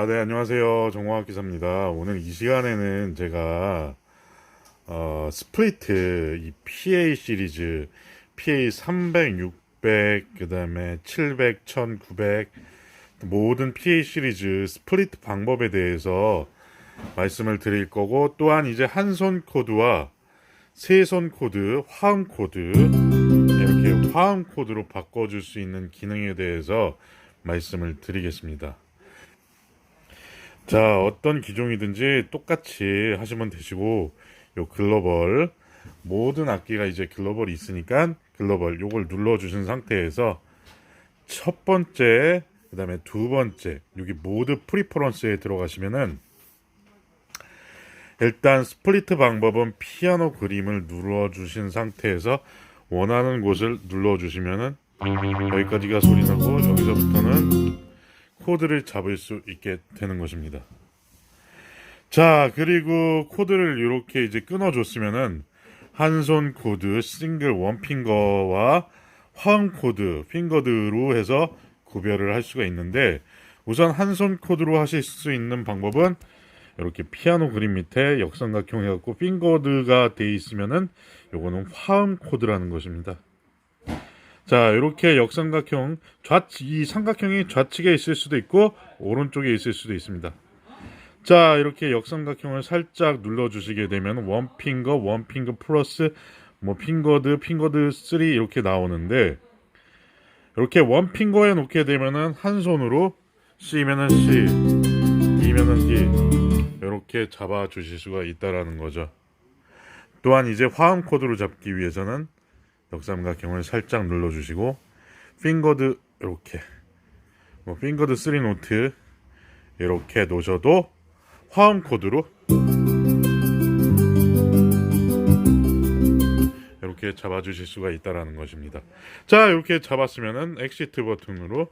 아, 네, 안녕하세요. 정화학 기사입니다. 오늘 이 시간에는 제가, 어, 스플리트, 이 PA 시리즈, PA 300, 600, 그 다음에 700, 1900, 모든 PA 시리즈 스플리트 방법에 대해서 말씀을 드릴 거고, 또한 이제 한 손 코드와 세 손 코드, 화음 코드, 이렇게 화음 코드로 바꿔줄 수 있는 기능에 대해서 말씀을 드리겠습니다. 자, 어떤 기종이든지 똑같이 하시면 되시고, 요 글로벌, 모든 악기가 이제 글로벌이 있으니까 글로벌 요걸 눌러주신 상태에서 첫 번째, 그 다음에 두 번째, 여기 모드 프리퍼런스에 들어가시면은 일단 스플리트 방법은 피아노 그림을 눌러주신 상태에서 원하는 곳을 눌러주시면은 여기까지가 소리 나고 여기서부터는 코드를 잡을 수 있게 되는 것입니다. 자, 그리고 코드를 이렇게 이제 끊어줬으면은 한 손 코드, 싱글 원 핑거와 화음 코드, 핑거드로 해서 구별을 할 수가 있는데 우선 한 손 코드로 하실 수 있는 방법은 이렇게 피아노 그림 밑에 역삼각형 해갖고 핑거드가 돼 있으면은 요거는 화음 코드라는 것입니다. 자, 이렇게 역삼각형 좌측 이 삼각형이 좌측에 있을 수도 있고 오른쪽에 있을 수도 있습니다. 자, 이렇게 역삼각형을 살짝 눌러 주시게 되면 원 핑거, 원 핑거 플러스 뭐 핑거드, 핑거드 3 이렇게 나오는데 이렇게 원 핑거에 놓게 되면은 한 손으로 C면은 C, D면은 D 이렇게 잡아 주실 수가 있다라는 거죠. 또한 이제 화음 코드로 잡기 위해서는 역삼각형을 살짝 눌러주시고 핑거드 이렇게 뭐 핑거드 3 노트 이렇게 놓으셔도 화음 코드로 이렇게 잡아주실 수가 있다라는 것입니다. 자 이렇게 잡았으면은 엑시트 버튼으로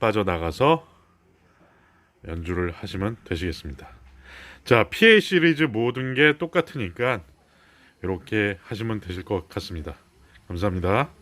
빠져나가서 연주를 하시면 되시겠습니다. 자 PA 시리즈 모든 게 똑같으니까 이렇게 하시면 되실 것 같습니다. 감사합니다.